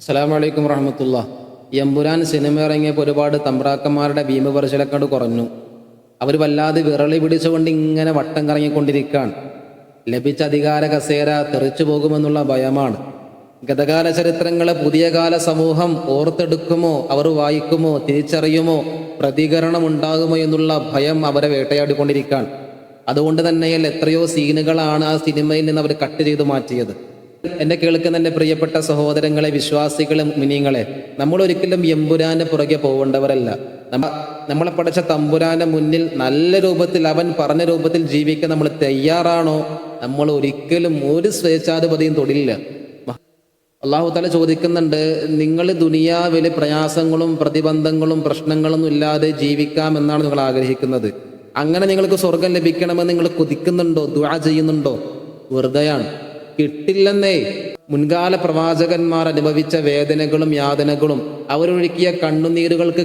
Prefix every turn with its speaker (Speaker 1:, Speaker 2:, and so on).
Speaker 1: അസ്സലാമു അലൈക്കും വറഹമത്തുള്ള. എമ്പുരാൻ സിനിമ ഇറങ്ങിയപ്പോൾ ഒരുപാട് തമ്പ്രാക്കന്മാരുടെ ഭീമ ഭീമപരിശലക്കണ്ട് കുറഞ്ഞു. അവർ വല്ലാതെ വിറളി പിടിച്ചുകൊണ്ട് ഇങ്ങനെ വട്ടം കറങ്ങിക്കൊണ്ടിരിക്കുകയാണ് ലഭിച്ച അധികാര കസേര തെറിച്ചു പോകുമെന്നുള്ള ഭയമാണ്. ഗതകാല ചരിത്രങ്ങളെ പുതിയ കാല സമൂഹം ഓർത്തെടുക്കുമോ അവർ വായിക്കുമോ തിരിച്ചറിയുമോ പ്രതികരണം ഉണ്ടാകുമോ എന്നുള്ള ഭയം അവരെ വേട്ടയാടിക്കൊണ്ടിരിക്കുകയാണ് അതുകൊണ്ട് തന്നെയല്ല എത്രയോ സീനുകളാണ് ആ സിനിമയിൽ നിന്ന് അവർ കട്ട് ചെയ്ത് മാറ്റിയത്. എന്നെ കേൾക്കുന്ന എന്റെ പ്രിയപ്പെട്ട സഹോദരങ്ങളെ വിശ്വാസികളെ മുനിയങ്ങളെ നമ്മൾ ഒരിക്കലും എമ്പുരാന്റെ പുറകെ പോകേണ്ടവരല്ല. നമ്മ നമ്മളെ പഠിച്ച തമ്പുരാന്റെ മുന്നിൽ നല്ല രൂപത്തിൽ അവൻ പറഞ്ഞ രൂപത്തിൽ ജീവിക്കാൻ നമ്മൾ തയ്യാറാണോ? നമ്മൾ ഒരിക്കലും ഒരു സ്വേച്ഛാധിപതിയും തൊടില്ല. അള്ളാഹു തല ചോദിക്കുന്നുണ്ട് നിങ്ങൾ ദുനിയാവിലെ പ്രയാസങ്ങളും പ്രതിബന്ധങ്ങളും പ്രശ്നങ്ങളൊന്നും ഇല്ലാതെ ജീവിക്കാമെന്നാണ് നിങ്ങൾ ആഗ്രഹിക്കുന്നത്. അങ്ങനെ നിങ്ങൾക്ക് സ്വർഗം ലഭിക്കണമെന്ന് നിങ്ങൾ കൊതിക്കുന്നുണ്ടോ ദുആ ചെയ്യുന്നുണ്ടോ? വെറുതെയാണ്. കിട്ടില്ലെന്നേ. മുൻകാല പ്രവാചകന്മാർ അനുഭവിച്ച വേദനകളും യാതനകളും അവരൊഴുക്കിയ കണ്ണുനീരുകൾക്ക്